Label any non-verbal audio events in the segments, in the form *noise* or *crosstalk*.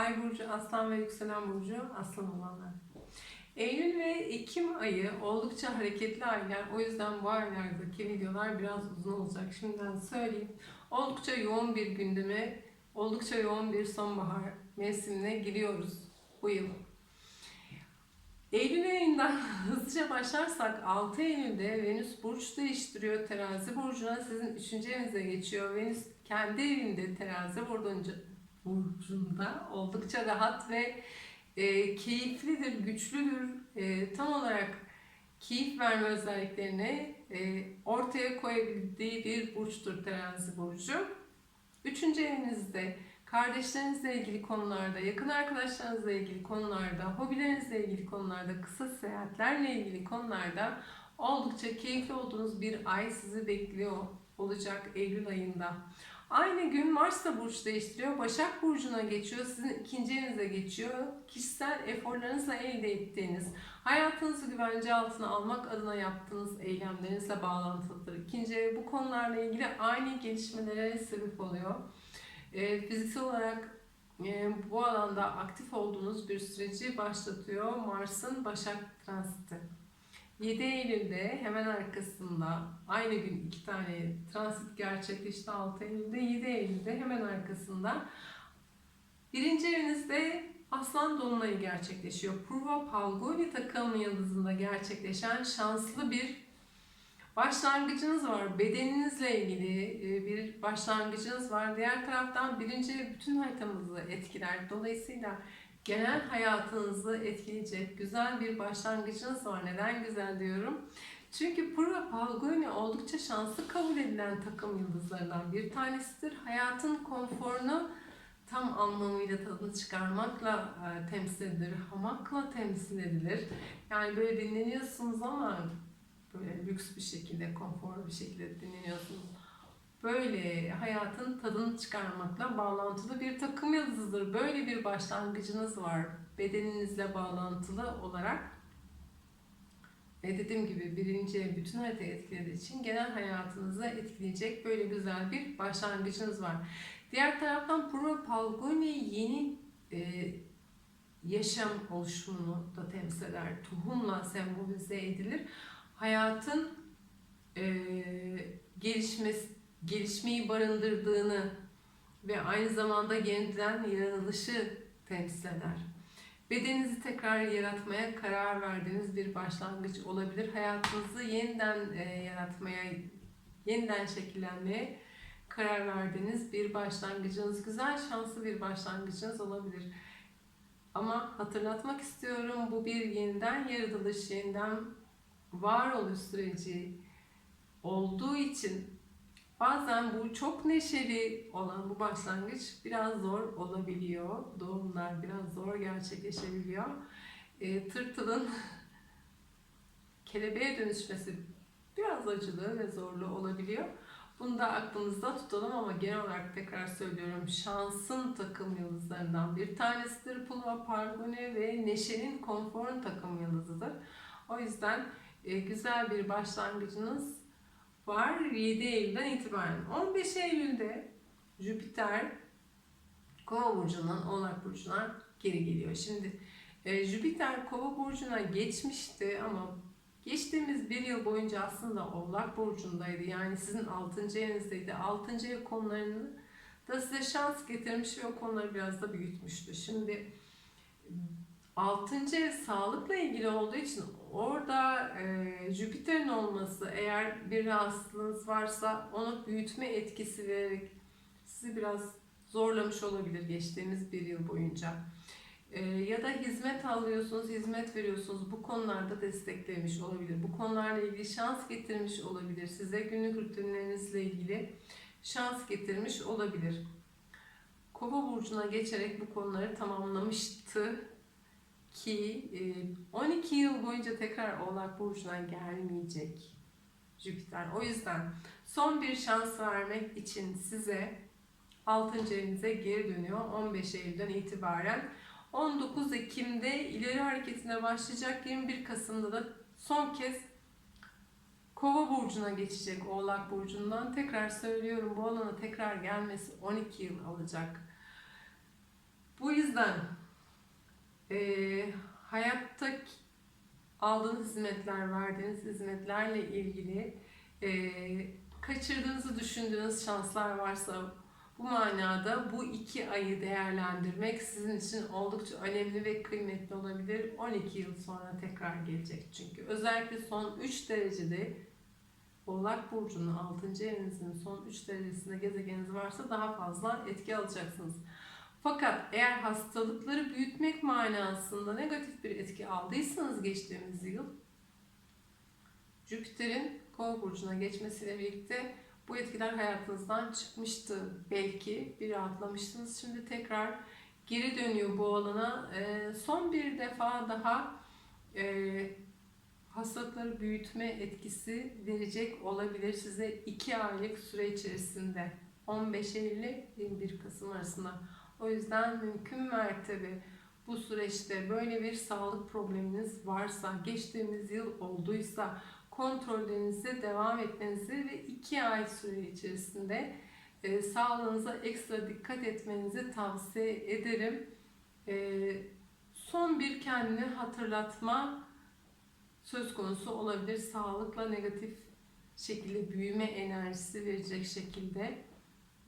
Ay burcu Aslan ve yükselen burcu Aslan olanlar. Eylül ve Ekim ayı oldukça hareketli aylar. O yüzden bu aylardaki videolar biraz uzun olacak. Şimdiden söyleyeyim. Oldukça yoğun bir gündeme, oldukça yoğun bir sonbahar mevsimine giriyoruz bu yıl. Eylül ayından *laughs* hızlıca başlarsak 6 Eylül'de Venüs burç değiştiriyor. Terazi burcuna sizin 3. evinize geçiyor. Venüs kendi evinde terazi burcunca, burcunda oldukça rahat ve e, keyiflidir, güçlüdür. E, tam olarak keyif verme özelliklerini e, ortaya koyabildiği bir burçtur terazi burcu. Üçüncü evinizde kardeşlerinizle ilgili konularda, yakın arkadaşlarınızla ilgili konularda, hobilerinizle ilgili konularda, kısa seyahatlerle ilgili konularda oldukça keyifli olduğunuz bir ay sizi bekliyor olacak Eylül ayında. Aynı gün Mars da burç değiştiriyor. Başak Burcu'na geçiyor. Sizin ikinci evinize geçiyor. Kişisel eforlarınızla elde ettiğiniz, hayatınızı güvence altına almak adına yaptığınız eylemlerinizle bağlantılıdır. İkinci ev bu konularla ilgili aynı gelişmelere sebep oluyor. E, fiziksel olarak e, bu alanda aktif olduğunuz bir süreci başlatıyor Mars'ın Başak transiti. 7 Eylül'de hemen arkasında aynı gün iki tane transit gerçekleşti 6 Eylül'de 7 Eylül'de hemen arkasında birinci evinizde Aslan Dolunay'ı gerçekleşiyor. Purva Palguni takım yıldızında gerçekleşen şanslı bir başlangıcınız var. Bedeninizle ilgili e, bir başlangıcınız var. Diğer taraftan birinci bütün haritamızı etkiler. Dolayısıyla genel hayatınızı etkileyecek güzel bir başlangıcınız var. Neden güzel diyorum? Çünkü Purva Palguni oldukça şanslı kabul edilen takım yıldızlarından bir tanesidir. Hayatın konforunu tam anlamıyla tadını çıkarmakla e, temsil edilir, hamakla temsil edilir. Yani böyle dinleniyorsunuz ama böyle lüks bir şekilde, konforlu bir şekilde dinleniyorsunuz. Böyle hayatın tadını çıkarmakla bağlantılı bir takım yıldızıdır. Böyle bir başlangıcınız var bedeninizle bağlantılı olarak. Ve dediğim gibi birinci bütün haritayı etkilediği için genel hayatınızı etkileyecek böyle güzel bir başlangıcınız var. Diğer taraftan Purva Palguni yeni e, yaşam oluşumunu da temsil eder. Tohumla sembolize edilir. Hayatın e, gelişmesi, gelişmeyi barındırdığını ve aynı zamanda yeniden yaratılışı temsil eder. Bedeninizi tekrar yaratmaya karar verdiğiniz bir başlangıç olabilir. Hayatınızı yeniden e, yaratmaya, yeniden şekillenmeye karar verdiğiniz bir başlangıcınız, güzel şanslı bir başlangıcınız olabilir. Ama hatırlatmak istiyorum bu bir yeniden yaratılış, yeniden varoluş süreci olduğu için bazen bu çok neşeli olan bu başlangıç biraz zor olabiliyor. Doğumlar biraz zor gerçekleşebiliyor. E, tırtılın *laughs* kelebeğe dönüşmesi biraz acılı ve zorlu olabiliyor. Bunu da aklımızda tutalım ama genel olarak tekrar söylüyorum şansın takım yıldızlarından bir tanesidir Pulva Parguni ve neşenin konforun takım yıldızıdır. O yüzden e, güzel bir başlangıcınız var 7 Eylül'den itibaren. 15 Eylül'de Jüpiter Kova burcundan Oğlak burcuna geri geliyor. Şimdi e, Jüpiter Kova burcuna geçmişti ama geçtiğimiz bir yıl boyunca aslında Oğlak burcundaydı. Yani sizin 6. evinizdeydi. 6. ev konularını da size şans getirmiş ve o konuları biraz da büyütmüştü. Şimdi 6. ev sağlıkla ilgili olduğu için orada e, Jüpiter'in olması eğer bir rahatsızlığınız varsa onu büyütme etkisi vererek sizi biraz zorlamış olabilir geçtiğimiz bir yıl boyunca. E, ya da hizmet alıyorsunuz, hizmet veriyorsunuz. Bu konularda desteklemiş olabilir. Bu konularla ilgili şans getirmiş olabilir. Size günlük rutinlerinizle ilgili şans getirmiş olabilir. Kova burcuna geçerek bu konuları tamamlamıştı ki 12 yıl boyunca tekrar Oğlak Burcu'na gelmeyecek Jüpiter. O yüzden son bir şans vermek için size 6. evinize geri dönüyor 15 Eylül'den itibaren. 19 Ekim'de ileri hareketine başlayacak 21 Kasım'da da son kez Kova burcuna geçecek Oğlak burcundan. Tekrar söylüyorum bu alana tekrar gelmesi 12 yıl alacak. Bu yüzden e, hayatta aldığınız hizmetler, verdiğiniz hizmetlerle ilgili e, kaçırdığınızı düşündüğünüz şanslar varsa bu manada bu iki ayı değerlendirmek sizin için oldukça önemli ve kıymetli olabilir. 12 yıl sonra tekrar gelecek çünkü. Özellikle son 3 derecede Oğlak Burcu'nun 6. evinizin son 3 derecesinde gezegeniniz varsa daha fazla etki alacaksınız. Fakat eğer hastalıkları büyütmek manasında negatif bir etki aldıysanız geçtiğimiz yıl Jüpiter'in Kova burcuna geçmesiyle birlikte bu etkiler hayatınızdan çıkmıştı belki. Bir rahatlamıştınız. Şimdi tekrar geri dönüyor bu alana. Ee, son bir defa daha e, hastalıkları büyütme etkisi verecek olabilir size 2 aylık süre içerisinde. 15 Eylül ile 21 Kasım arasında. O yüzden mümkün mertebe bu süreçte böyle bir sağlık probleminiz varsa, geçtiğimiz yıl olduysa kontrollerinize devam etmenizi ve 2 ay süre içerisinde e, sağlığınıza ekstra dikkat etmenizi tavsiye ederim. E, son bir kendini hatırlatma söz konusu olabilir. Sağlıkla negatif şekilde büyüme enerjisi verecek şekilde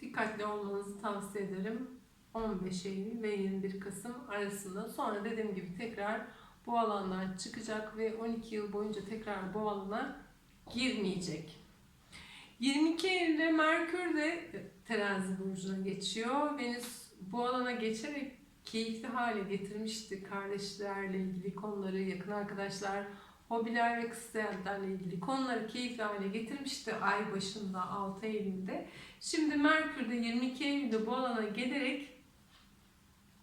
dikkatli olmanızı tavsiye ederim. 15 Eylül ve 21 Kasım arasında. Sonra dediğim gibi tekrar bu alandan çıkacak ve 12 yıl boyunca tekrar bu alana girmeyecek. 22 Eylül'de Merkür de terazi burcuna geçiyor. Venüs bu alana geçerek keyifli hale getirmişti kardeşlerle ilgili konuları, yakın arkadaşlar, hobiler ve seyahatlerle ilgili konuları keyifli hale getirmişti ay başında 6 Eylül'de. Şimdi Merkür de 22 Eylül'de bu alana gelerek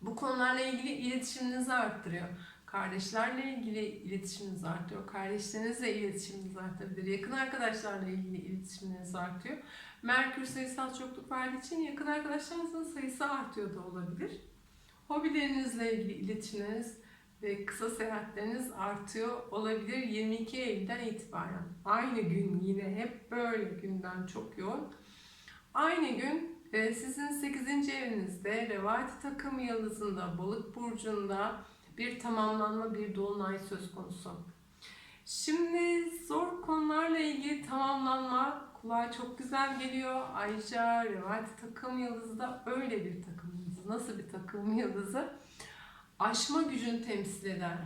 bu konularla ilgili iletişiminizi arttırıyor. Kardeşlerle ilgili iletişiminizi artıyor. Kardeşlerinizle iletişiminizi artabilir. Yakın arkadaşlarla ilgili iletişiminiz artıyor. Merkür sayısal çokluk verdiği için yakın arkadaşlarınızın sayısı artıyor da olabilir. Hobilerinizle ilgili iletişiminiz ve kısa seyahatleriniz artıyor olabilir 22 Eylül'den itibaren. Aynı gün yine hep böyle günden çok yoğun. Aynı gün sizin 8. evinizde Revati takım yıldızında balık burcunda bir tamamlanma, bir dolunay söz konusu. Şimdi zor konularla ilgili tamamlanma kulağa çok güzel geliyor. Ayrıca Revati takım yıldızı da öyle bir takım yıldızı. Nasıl bir takım yıldızı? Aşma gücünü temsil eden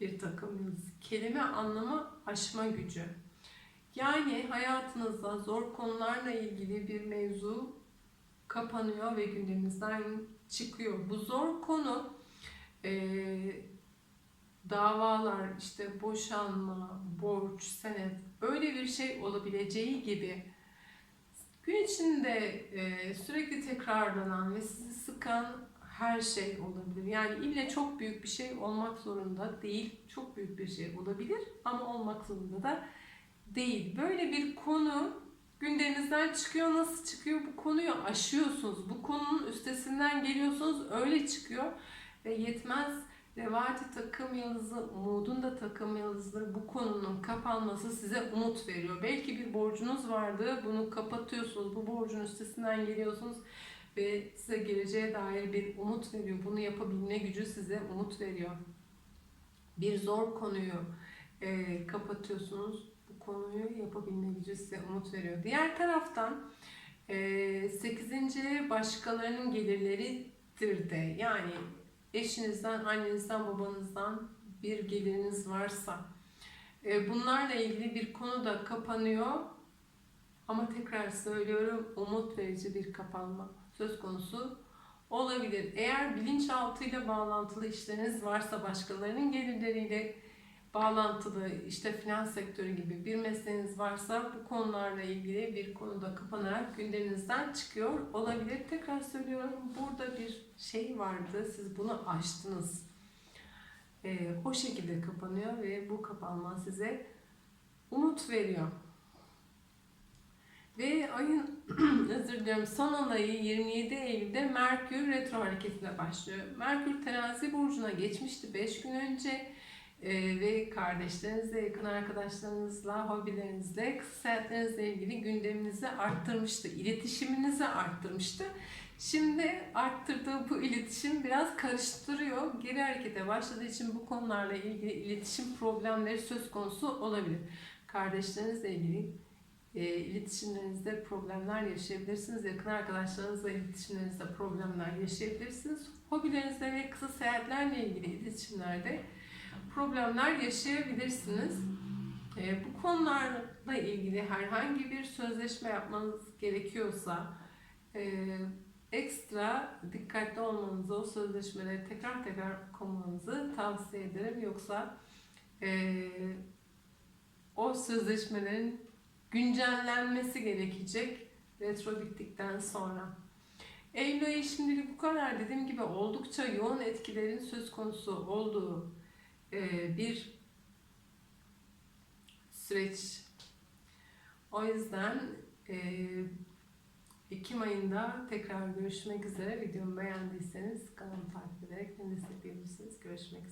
bir takım yıldızı. Kelime anlamı aşma gücü. Yani hayatınızda zor konularla ilgili bir mevzu kapanıyor ve gündeminizden çıkıyor. Bu zor konu e, davalar, işte boşanma, borç, senet öyle bir şey olabileceği gibi gün içinde e, sürekli tekrarlanan ve sizi sıkan her şey olabilir. Yani ille çok büyük bir şey olmak zorunda değil. Çok büyük bir şey olabilir ama olmak zorunda da değil. Böyle bir konu gündeminizden çıkıyor. Nasıl çıkıyor? Bu konuyu aşıyorsunuz. Bu konunun üstesinden geliyorsunuz. Öyle çıkıyor. Ve yetmez Revati takım yıldızı, umudun da takım yıldızları bu konunun kapanması size umut veriyor. Belki bir borcunuz vardı, bunu kapatıyorsunuz, bu borcun üstesinden geliyorsunuz ve size geleceğe dair bir umut veriyor. Bunu yapabilme gücü size umut veriyor. Bir zor konuyu e, kapatıyorsunuz, konuyu yapabilme umut veriyor. Diğer taraftan e, 8. başkalarının gelirleridir de yani eşinizden, annenizden, babanızdan bir geliriniz varsa e, bunlarla ilgili bir konu da kapanıyor ama tekrar söylüyorum umut verici bir kapanma söz konusu olabilir. Eğer bilinçaltıyla bağlantılı işleriniz varsa başkalarının gelirleriyle bağlantılı işte finans sektörü gibi bir mesleğiniz varsa bu konularla ilgili bir konuda kapanarak gündeminizden çıkıyor olabilir. Tekrar söylüyorum burada bir şey vardı siz bunu aştınız. Ee, o şekilde kapanıyor ve bu kapanma size umut veriyor. Ve ayın *clears throat* özür diliyorum son olayı 27 Eylül'de Merkür retro hareketine başlıyor. Merkür terazi burcuna geçmişti 5 gün önce ee, ve kardeşlerinizle, yakın arkadaşlarınızla, hobilerinizle, kısa seyahatlerinizle ilgili gündeminizi arttırmıştı, iletişiminizi arttırmıştı. Şimdi arttırdığı bu iletişim biraz karıştırıyor. Geri harekete başladığı için bu konularla ilgili iletişim problemleri söz konusu olabilir. Kardeşlerinizle ilgili e, iletişimlerinizde problemler yaşayabilirsiniz. Yakın arkadaşlarınızla iletişimlerinizde problemler yaşayabilirsiniz. Hobilerinizle ve kısa seyahatlerle ilgili iletişimlerde problemler yaşayabilirsiniz. E, bu konularla ilgili herhangi bir sözleşme yapmanız gerekiyorsa e, ekstra dikkatli olmanızı, o sözleşmeleri tekrar tekrar okumanızı tavsiye ederim. Yoksa e, o sözleşmelerin güncellenmesi gerekecek retro bittikten sonra. Eylül ayı şimdilik bu kadar. Dediğim gibi oldukça yoğun etkilerin söz konusu olduğu e, bir süreç. O yüzden e, Ekim ayında tekrar görüşmek üzere. Videomu beğendiyseniz kanalımı takip ederek beni destekleyebilirsiniz. Görüşmek üzere.